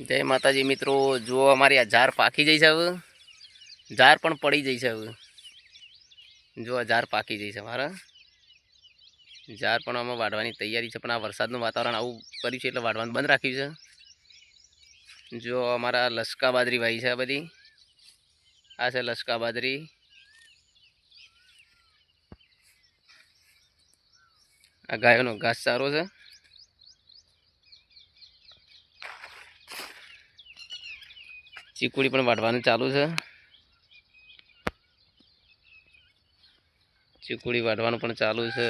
જય માતાજી મિત્રો, જુઓ અમારી આ ઝાર પાકી જઈ છે હવે. ઝાર પણ પડી જઈ છે હવે. જો આ ઝાર પાકી જઈ છે મારા ઝાર પણ અમે વાઢવાની તૈયારી છે, પણ આ વરસાદનું વાતાવરણ આવું કર્યું છે એટલે વાઢવાનું બંધ રાખ્યું છે. જો અમારા લસકા બાજરી વાઈ છે બધી. આ છે લસકા બાજરી. આ ગાયોનો ઘાસ સારો છે. ચીકુડી પણ વાઢવાનું ચાલુ છે. ચીકુડી વાઢવાનું પણ ચાલુ છે.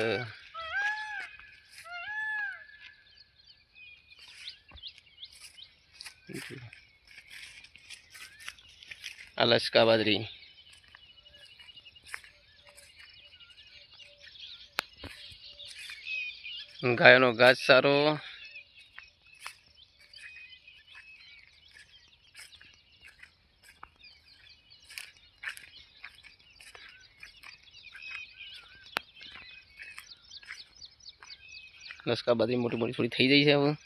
આ લસકા બાજરી. ગાયોનો ઘાસ સારો. લસકા બધી મોટી મોટી થોડી થઈ જાય છે હવે.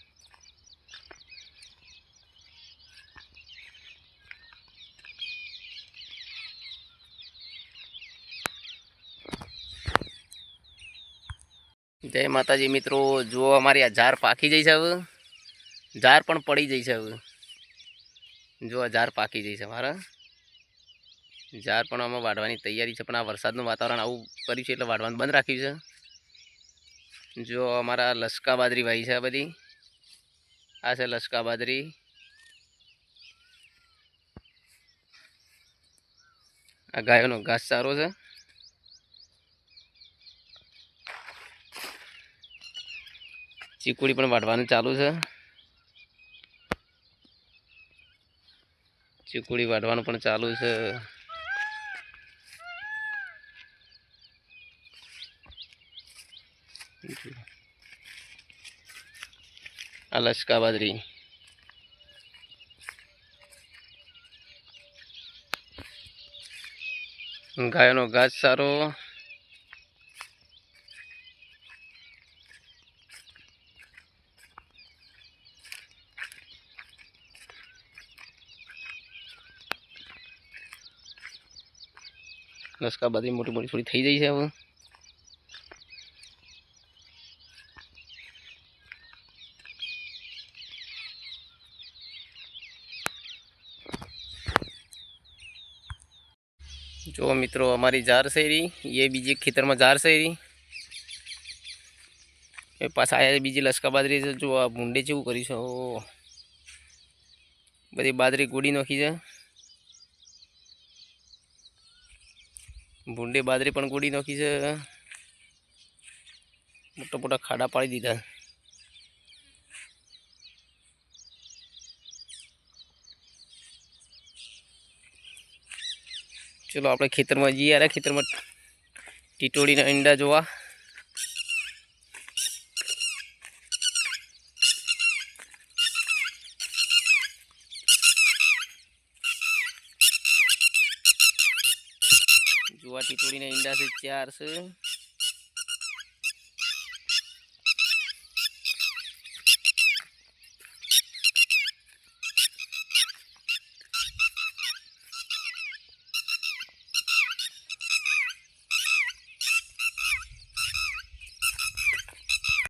જય માતાજી મિત્રો, જુઓ અમારી આ ઝાર પાકી જઈ છે હવે. ઝાર પણ પડી જઈ છે હવે. જો ઝાર પાકી જઈ છે મારા. ઝાર પણ અમે વાઢવાની તૈયારી છે, પણ આ વરસાદનું વાતાવરણ આવું કર્યું છે એટલે વાઢવાનું બંધ રાખ્યું છે. જો અમારા લસકા બાજરી ભાઈ છે બધી. આ છે લસકા બાજરી. આ ગાયોનો ઘાસ સારો છે. ચીકુડી પણ વાઢવાનું ચાલુ છે. ચીકુડી વાઢવાનું પણ ચાલુ છે. આ લસકા બાજરી ગાયોનો ઘાસ સારો લસકા બધી મોટી મોટી થોડી થઈ જાય છે હવે. જો મિત્રો, અમારી ઝાર શેરી, એ બીજી ખેતરમાં ઝાર શેરી. એ પાછા આયા બીજી લસકા બાદરી છે. જો આ ભૂંડે જેવું કરી છે ઓ. બધી બાદરી ગોડી નાખી છે. ભૂંડે બાદરી પણ ગોડી નાખી છે. મોટા મોટા ખાડા પાડી દીધા. ચલો આપણે ખેતરમાં જઈએ અરે ખેતરમાં ટીટોળીના ઈંડા જોવા. જોવા ટીટોળીના ઈંડા છે, ચાર છે.